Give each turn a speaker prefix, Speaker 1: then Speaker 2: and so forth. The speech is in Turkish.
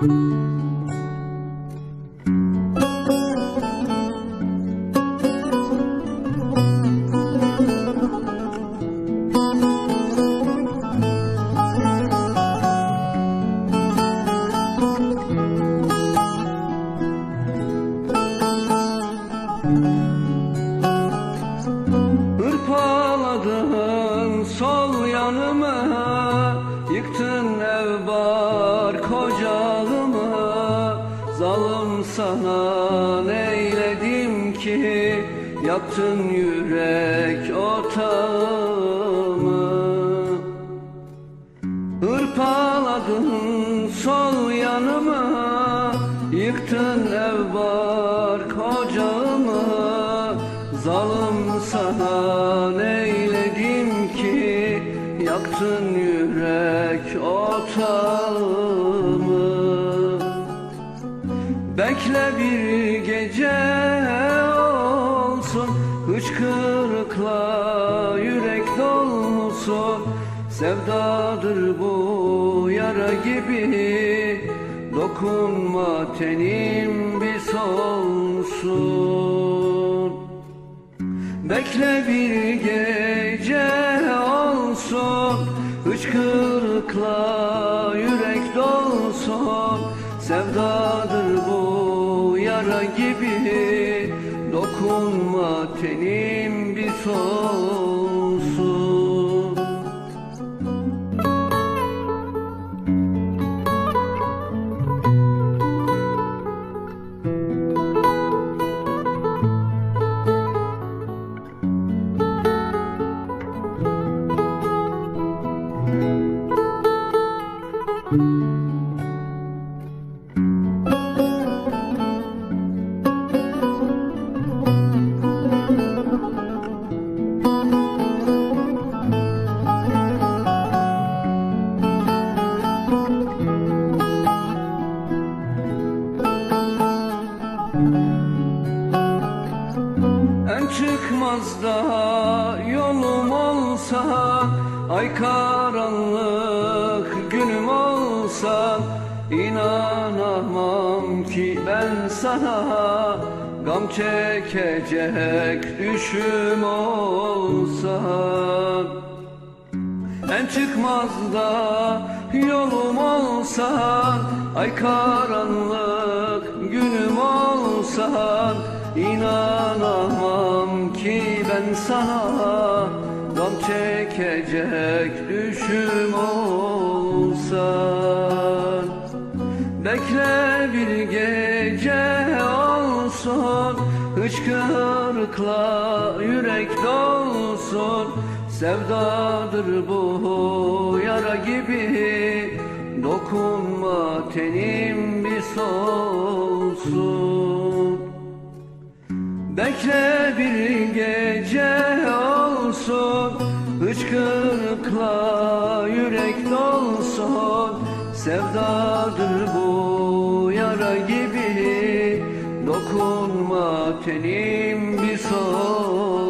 Speaker 1: 嗯。Bar kocalımı Zalim sana neyledim ki? Yaktın yürek otağımı Hırpaladın sol yanımı Yıktın ev var kocamı. Zalim sana neyledim ki Yaktın yürek otağımı Bekle bir gece olsun Hıçkırıkla yürek dolsun Sevdadır bu yara gibi Dokunma tenim bir solsun. Bekle bir gece olsun Hıçkırıkla yürek dolsun Sevdadır bu yara gibi Dokunma tenim bir solsun çıkmaz daha yolum olsa Ay karanlık günüm olsa İnanamam ki ben sana Gam çekecek düşüm olsa. En çıkmaz da yolum olsa Ay karanlık günüm olsa İnanamam ki ben sana Gam çekecek düşüm olsa Bekle bir gece olsun Hıçkırıkla yürek dolsun. Sevdadır bu yara gibi Dokunma tenim bir solsun Bekle bir gece olsun Hıçkırıkla yürek dolsun. Sevdadır bu yara gibi Dokunma tenim bir solsun.